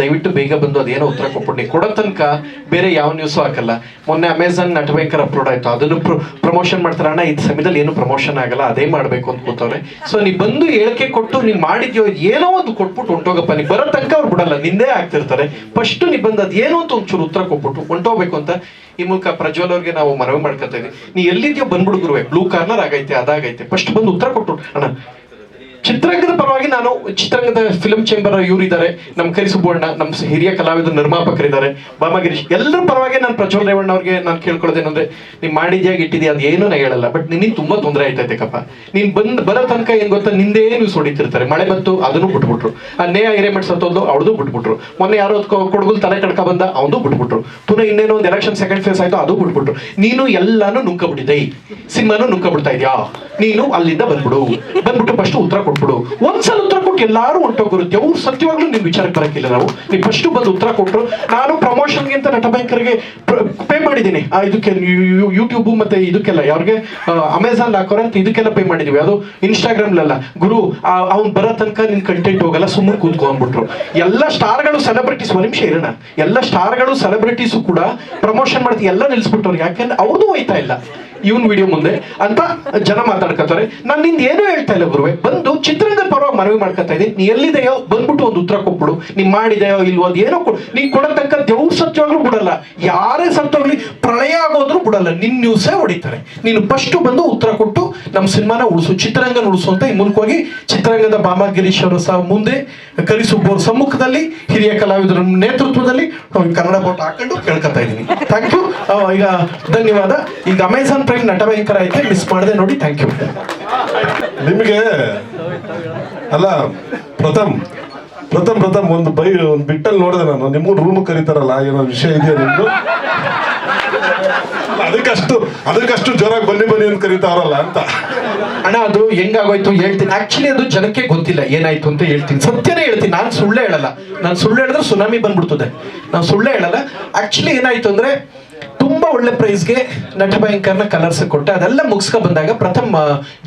ದಯವಿಟ್ಟು ಬೇಗ ಬಂದು ಅದೇನೋ ಉತ್ತರ ಕೊಟ್ಬಿಡಿ. ಕೊಡೋ ತನಕ ಬೇರೆ ಯಾವ ನ್ಯೂಸು ಹಾಕಲ್ಲ. ಮೊನ್ನೆ ಅಮೆಝಾನ್ ನಟಬೇಕರ ಅಪ್ಲೋಡ್ ಆಯ್ತು. ಅದನ್ನು ಪ್ರಮೋಷನ್ ಮಾಡ್ತಾರೆ. ಅಣ್ಣ ಈ ಸಮಯದಲ್ಲಿ ಏನು ಪ್ರಮೋಷನ್ ಆಗಲ್ಲ. ಅದೇ ಮಾಡಬೇಕು ಅಂತ ಕೂತವ್ರೆ. ಸೊ ನೀ ಬಂದು ಹೇಳಿಕೆ ಕೊಟ್ಟು ನೀನು ಮಾಡಿದ್ಯೋ ಏನೋ ಒಂದು ಕೊಟ್ಬಿಟ್ಟು ಹೊಂಟೋಗಪ್ಪ. ನೀವು ಬರೋ ತನಕ ಅವ್ರು ಬಿಡಲ್ಲ. ನಿಂದೇ ಆಗ್ತಿರ್ತಾರೆ. ಫಸ್ಟ್ ನೀ ಬಂದು ಅದೇನೋ ಅಂತ ಒಂಚೂರು ಉತ್ತರ ಕೊಟ್ಬಿಟ್ಟು ಹೊಂಟೋಗ್ಬೇಕು ಅಂತ ಈ ಮೂಲಕ ಪ್ರಜ್ವಲ್ ಅವ್ರಿಗೆ ನಾವು ಮನವಿ ಮಾಡ್ಕೊತಾ ಇದೀವಿ ನೀ ಎಲ್ಲಿದ್ಯೋ ಬಂದ್ಬಿಡು ಗುರುವೆ. ಬ್ಲೂ ಕಾರ್ನರ್ ಆಗೈತೆ, ಅದಾಗೈತೆ. ಫಸ್ಟ್ ಬಂದು ಉತ್ತರ ಕೊಟ್ಟು ಅಣ್ಣ ಚಿತ್ರರಂಗದ ಪರವಾಗಿ ನಾನು ಚಿತ್ರರಂಗದ ಫಿಲ್ಮ್ ಚೇಂಬರ್ ಇವರಿದ್ದಾರೆ. ನಮ್ಮ ಕರಿ ಸುಬ್ಬಣ್ಣ, ನಮ್ಮ ಹಿರಿಯ ಕಲಾವಿದ ನಿರ್ಮಾಪಕರಿದ್ದಾರೆ. ಬಾಮಗಿರೀಶ್ ಎಲ್ಲರ ಪರವಾಗಿ ನಾನು ಪ್ರಜ್ವಲ್ ರೇವಣ್ಣ ಅವ್ರಿಗೆ ನಾನು ಕೇಳ್ಕೊಳ್ಳೋದೇನಂದ್ರೆ ನೀನ್ ಮಾಡಿದ್ಯಾಗ ಇಟ್ಟಿದ್ಯಾ ಅದು ಏನೂ ನಾ ಹೇಳಲ್ಲ. ಬಟ್ ನಿನ್ನ ತುಂಬಾ ತೊಂದರೆ ಆಯ್ತೈತೆ ಕಪ್ಪ. ನೀನ್ ಬಂದ್ ಬರೋ ತನಕ ಏನ್ ಗೊತ್ತಾ, ನಿಂದೇ ನೀವು ಹೊಡಿತಿರ್ತಾರೆ ಮಳೆ ಬಂತು, ಅದನ್ನು ಬಿಟ್ಬಿಟ್ರು. ಆ ನೇ ಹಿರೇಮಠ ಸತ್ತೋದು ಅವಳದು ಬಿಟ್ಬಿಟ್ರು. ಮೊನ್ನೆ ಯಾರೋ ಕೊಡಗುಲ್ ತಲೆ ಕಡ್ಕ ಬಂದ ಅವನು ಬಿಟ್ಬಿಟ್ರು. ಪುನಃ ಇನ್ನೇನೋ ಒಂದು ಎಲೆಕ್ಷನ್ ಸೆಕೆಂಡ್ ಫೇಸ್ ಆಯ್ತು, ಅದು ಬಿಟ್ಬಿಟ್ರು. ನೀನು ಎಲ್ಲಾನು ನುಂಕಬಿಟ್ಟಿದೆ ಸಿನಿಮಾನು ನುಂಕಬಿಡ್ತಾ ಇದ್ಯಾ? ನೀನು ಅಲ್ಲಿಂದ ಬಂದ್ಬಿಡು. ಬಂದ್ಬಿಟ್ಟು ಫಸ್ಟ್ ಉತ್ತರ ಕೊಟ್ಬಿಡು. ಒಂದ್ಸಲ ಉತ್ತರ ಕೊಟ್ಟು ಎಲ್ಲಾರು ಹೊಂಟೋಗಿರುತ್ತೆ ಅವ್ರು ಸತ್ಯವಾಗ್ಲೂ ನಿಮ್ ವಿಚಾರಕ್ಕೆ ಬರಕ್ಕಿಲ್ಲ ನಾವು ನೀವು ಫಸ್ಟ್ ಬಂದು ಉತ್ತರ ಕೊಟ್ಟರು ನಾನು ಪ್ರಮೋಷನ್ಗೆ ಅಂತ ನಟ ಬ್ಯಾಂಕರ್ಗೆ ಪೇ ಮಾಡಿದ್ದೀನಿ. ಇದಕ್ಕೆ ಯೂಟ್ಯೂಬ್ ಮತ್ತೆ ಇದಕ್ಕೆಲ್ಲ ಯಾವ್ರಿಗೆ ಅಮೆಝಾನ್ ಹಾಕೋರೆ ಅಂತ ಇದಕ್ಕೆಲ್ಲ ಪೇ ಮಾಡಿದೀವಿ. ಅದು ಇನ್ಸ್ಟಾಗ್ರಾಮ್ಲೆಲ್ಲ ಗುರು ಅವ್ನು ಬರೋ ತನಕ ನಿನ್ ಕಂಟೆಂಟ್ ಹೋಗಲ್ಲ ಸುಮ್ಮನೆ ಕೂತ್ಕೊ ಅಂದ್ಬಿಟ್ರು. ಎಲ್ಲ ಸ್ಟಾರ್ಗಳು ಸೆಲೆಬ್ರಿಟೀಸ್ ಒಂದ್ ನಿಮಿಷ ಇರೋಣ. ಎಲ್ಲ ಸ್ಟಾರ್ಗಳು ಸೆಲೆಬ್ರಿಟೀಸು ಕೂಡ ಪ್ರಮೋಷನ್ ಮಾಡ್ತೀವಿ ಎಲ್ಲ ನಿಲ್ಸ್ಬಿಟ್ಟವ್ರು. ಯಾಕೆಂದ್ರೆ ಅವ್ರದ್ದು ಹೋಯ್ತಾ ಇಲ್ಲ. ಇವನ್ ವಿಡಿಯೋ ಮುಂದೆ ಅಂತ ಜನ ಮಾತಾಡ್ಕೊತಾರೆ ನಾನು ನಿಂದ ಏನು ಹೇಳ್ತಾ ಇಲ್ಲ ಗುರುವೆ. ಬಂದು ಚಿತ್ರರಂಗದ ಪರವಾಗಿ ಮನವಿ ಮಾಡ್ಕೊತಾ ಇದ್ದೀನಿ. ನೀ ಎಲ್ಲಿದೆಯೋ ಬಂದ್ಬಿಟ್ಟು ಒಂದು ಉತ್ತರ ಕೊಟ್ಬಿಡು. ನೀ ಮಾಡಿದೆಯೋ ಇಲ್ವೋ ಅದು ಏನೋ ಕೊಡು. ನೀ ಕೊಡತಕ್ಕ ದೇವ್ರು ಸತ್ಯವಾಗ್ಲೂ ಬಿಡಲ್ಲ. ಯಾರೇ ಸತ್ತೋಗ್ಲಿ ಪ್ರಳಯ ಆಗೋದ್ರು ಬಿಡಲ್ಲ. ನಿನ್ ನ್ಯೂಸೇ ಹೊಡಿತಾರೆ. ನೀನು ಫಸ್ಟ್ ಬಂದು ಉತ್ತರ ಕೊಟ್ಟು ನಮ್ಮ ಸಿನಿಮಾನ ಉಳಿಸು. ಚಿತ್ರರಂಗನ ಉಳಿಸು ಅಂತ ಈ ಮೂಲಕವಾಗಿ ಚಿತ್ರರಂಗದ ಬಾಮ ಗಿರೀಶ್ ಅವರು ಸಹ ಮುಂದೆ ಕರಿಸುಬ್ಬವ್ರ ಸಮ್ಮುಖದಲ್ಲಿ ಹಿರಿಯ ಕಲಾವಿದರ ನೇತೃತ್ವದಲ್ಲಿ ಕನ್ನಡ ಬೋಟ್ ಹಾಕೊಂಡು ಕೇಳ್ಕೊತಾ ಇದ್ದೀನಿ. ಥ್ಯಾಂಕ್ ಯು ಈಗ ಧನ್ಯವಾದ. ಈಗ ಅಮೆಝಾನ್ ಪ್ರೈಮ್ ನಟ ಭಯಂಕರ ಐತೆ ಮಿಸ್ ಮಾಡದೆ ನೋಡಿ ಥ್ಯಾಂಕ್ ಯು ನಿಮಗೆ ಅಲ್ಲ ಪ್ರಥಮ್ ಪ್ರಥಮ್ ಪ್ರಥಮ್ ಒಂದು ಬೈ ಒಂದು ಬಿಟ್ಟಲ್ಲಿ ನೋಡಿದೆ ನಾನು. ನಿಮ್ಮ ರೂಮ್ ಕರೀತಾರಲ್ಲ ಏನೋ ವಿಷಯ ಇದೆಯಾ ನಿಮ್ದು? ಅದಕ್ಕಷ್ಟು ಅದಕ್ಕಷ್ಟು ಜೋರಾಗಿ ಬನ್ನಿ ಬನ್ನಿ ಅಂತ ಕರೀತಾರಲ್ಲ ಅಂತ. ಅಣ್ಣ ಅದು ಹೆಂಗಾಗೋಯ್ತು ಹೇಳ್ತೀನಿ. ಆಕ್ಚುಲಿ ಅದು ಜನಕ್ಕೆ ಗೊತ್ತಿಲ್ಲ ಏನಾಯ್ತು ಅಂತ ಹೇಳ್ತೀನಿ. ಸತ್ಯನೇ ಹೇಳ್ತೀನಿ ನಾನು ಸುಳ್ಳೇ ಹೇಳಲ್ಲ. ನಾನು ಸುಳ್ಳು ಹೇಳಿದ್ರೆ ಸುನಾಮಿ ಬಂದ್ಬಿಡ್ತದೆ. ನಾನು ಸುಳ್ಳೇ ಹೇಳಲ್ಲ. ಆಕ್ಚುಲಿ ಏನಾಯ್ತು ಅಂದ್ರೆ ತುಂಬಾ ಒಳ್ಳೆ ಪ್ರೈಸ್ಗೆ ನಟ ಭಯಂಕರ್ನ ಕಲರ್ಸ್ ಕೊಟ್ಟೆ ಅದೆಲ್ಲ ಮುಗಿಸ್ಕೊ ಬಂದಾಗ ಪ್ರಥಮ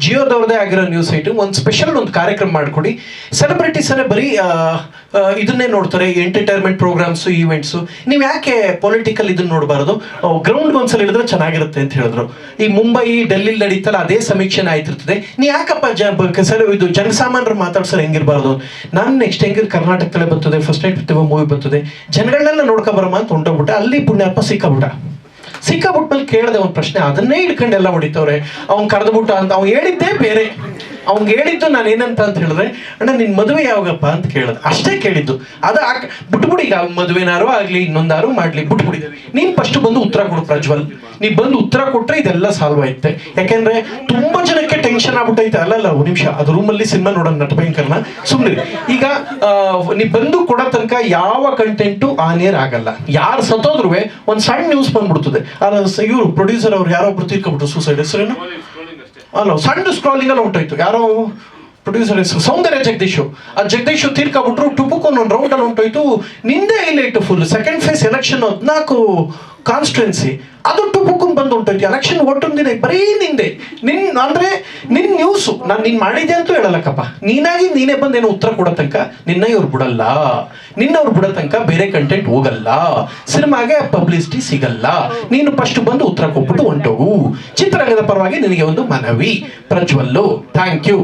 ಜಿಯೋದವ್ರದೇ ಆಗಿರೋ ನ್ಯೂಸ್ ಐಟಮ್ ಒಂದು ಸ್ಪೆಷಲ್ ಒಂದು ಕಾರ್ಯಕ್ರಮ ಮಾಡ್ಕೊಡಿ. ಸೆಲೆಬ್ರಿಟೀಸ್ ಬರೀ ಇದನ್ನೇ ನೋಡ್ತಾರೆ ಎಂಟರ್ಟೈನ್ಮೆಂಟ್ ಪ್ರೋಗ್ರಾಮ್ಸ್ ಈವೆಂಟ್ಸ್ ನೀವು ಯಾಕೆ ಪೊಲಿಟಿಕಲ್ ಇದನ್ನ ನೋಡಬಾರದು? ಗ್ರೌಂಡ್ ಒಂದ್ಸಲ ಹೇಳಿದ್ರೆ ಚೆನ್ನಾಗಿರುತ್ತೆ ಅಂತ ಹೇಳಿದ್ರು. ಈ ಮುಂಬೈ ಡೆಲ್ಲಿ ನಡೀತಲ್ಲ, ಅದೇ ಸಮೀಕ್ಷೆ ಆಯ್ತಿರ್ತದೆ. ನೀ ಯಾಕಪ್ಪ ಸೆಲೆ ಇದು ಜನಸಾಮಾನ್ಯರು ಮಾತಾಡ್ಸೋರು ಹೆಂಗಿರ್ಬಾರ್ದು? ನಾನು ನೆಕ್ಸ್ಟ್ ಹೆಂಗಿರ್ ಕರ್ನಾಟಕದಲ್ಲೇ ಬರ್ತದೆ ಫಸ್ಟ್ ನೈಟ್ ಮೂವಿ ಬರ್ತದೆ ಜನಗಳನ್ನೆಲ್ಲ ನೋಡ್ಕೊಬರಮ್ಮ ಅಂತ ಹೊಂಟೋಗ್ಬಿಟ್ಟೆ ಅಲ್ಲಿ ಪುಣ್ಯಪ್ಪ ಸಿಕ್ಕಾಬಿಟ್ಟ. ಸಿಕ್ಕಾಬಿಟ್ಮೇಲೆ ಕೇಳಿದೆ ಒಂದು ಪ್ರಶ್ನೆ ಅದನ್ನೇ ಇಟ್ಕೊಂಡೆಲ್ಲ ಹೊಡಿತವ್ರೆ. ಅವ್ನು ಕರೆದ್ಬಿಟ್ಟ ಅಂತ ಅವ್ನು ಹೇಳಿದ್ದೇ ಬೇರೆ. ಅವ್ನಿಗೆ ಹೇಳಿದ್ದು ನಾನು ಏನಂತ ಅಂತ ಹೇಳಿದ್ರೆ, ಅಣ್ಣ, ನಿನ್ ಮದುವೆ ಯಾವಾಗಪ್ಪ? ಅಂತ ಕೇಳಿದ್. ಅಷ್ಟೇ ಕೇಳಿದ್ದು. ಅದ ಬಿಟ್ಬಿಡಿ, ಈಗ ಅವ್ನ್ ಮದುವೆನಾರು ಆಗ್ಲಿ ಇನ್ನೊಂದಾರು ಮಾಡ್ಲಿ, ಬಿಟ್ಬಿಡಿ. ನೀನ್ ಫಸ್ಟ್ ಬಂದು ಉತ್ತರ ಕೊಡು ಪ್ರಜ್ವಲ್. ನೀ ಬಂದು ಉತ್ತರ ಕೊಟ್ರೆ ಇದೆಲ್ಲ ಸಾಲ್ವ್ ಆಯ್ತೆ. ಯಾಕೆಂದ್ರೆ ತುಂಬಾ ಜನಕ್ಕೆ ಟೆನ್ಷನ್ ಆಗ್ಬಿಟ್ಟೈತೆ. ಅಲ್ಲಲ್ಲ ಅಲ್ಲ, ಒಂದು ನಿಮಿಷ. ಅದು ರೂಮಲ್ಲಿ ಸಿನಿಮಾ ನೋಡೋಣ ನಟ ಭಯಂಕರನ? ಸುಮ್ಮನೆ ಈಗ ನೀ ಬಂದು ಕೊಡೋ ತನಕ ಯಾವ ಕಂಟೆಂಟು ಏರ್ ಆಗಲ್ಲ. ಯಾರು ಸತ್ತೋದ್ರೂ ಒಂದ್ ಸಣ್ಣ ನ್ಯೂಸ್ ಬಂದ್ಬಿಡ್ತದೆ. ಇವರು ಪ್ರೊಡ್ಯೂಸರ್ ಅವ್ರು ಯಾರೋ ಒಬ್ರು ತೀರ್ಕೊಬಿಟ್ರು ಸೂಸೈಡ್ ಹೆಸರೇನು? ಅಲ್ಲ ಸಣ್ಣ ಸ್ಕ್ರಾಲಿಂಗ್ ಎಲ್ಲ ಹೊಂಟೋಯ್ತು ಯಾರೋ ಪ್ರೊಡ್ಯೂಸರ್ ಹೆಸರು ಸೌಂದರ್ಯ ಜಗದೀಶು ಆ ಜಗದೀಶು ತೀರ್ಕೊಬಿಟ್ರು ಟುಪುಕೊಂಡ್ ಒಂದು ರೌಂಡ್ ಅಲ್ಲಿ ಹೊಂಟೋಯ್ತು ನಿಂದೇ highlight full second phase election ಹದಿನಾಲ್ಕು ಕಾನ್ಸ್ಟಿಟ್ಯುನ್ಸಿ ಅದು ಟುಪುಕೊಂಡ್ ಬಂದು ಹೊಂಟೈತಿ ಎಲೆಕ್ಷನ್ ಒಟ್ಟೊಂದಿನ ದಿನ ಬರೀ ನಿಂದೆ. ನಿನ್ ಅಂದ್ರೆ ನಿನ್ ನ್ಯೂಸು ನಾನು ನಿನ್ ಮಾಡಿದೆ ಅಂತೂ ಹೇಳಲ್ಲಕ್ಕಪ್ಪ. ನೀನಾಗಿ ನೀನೇ ಬಂದೇನೋ ಉತ್ತರ ಕೊಡೋ ತನಕ ನಿನ್ನ ಇವ್ರು ಬಿಡಲ್ಲ. ನಿನ್ನ ಅವ್ರು ಬಿಡೋ ತನಕ ಬೇರೆ ಕಂಟೆಂಟ್ ಹೋಗಲ್ಲ. ಸಿನಿಮಾಗೆ ಪಬ್ಲಿಸಿಟಿ ಸಿಗಲ್ಲ. ನೀನು ಫಸ್ಟ್ ಬಂದು ಉತ್ತರ ಕೊಟ್ಬಿಟ್ಟು ಹೊಂಟೋಗು. ಚಿತ್ರರಂಗದ ಪರವಾಗಿ ನಿನಗೆ ಒಂದು ಮನವಿ. ಪ್ರಜ್ವಲ್ಲು ಥ್ಯಾಂಕ್ ಯು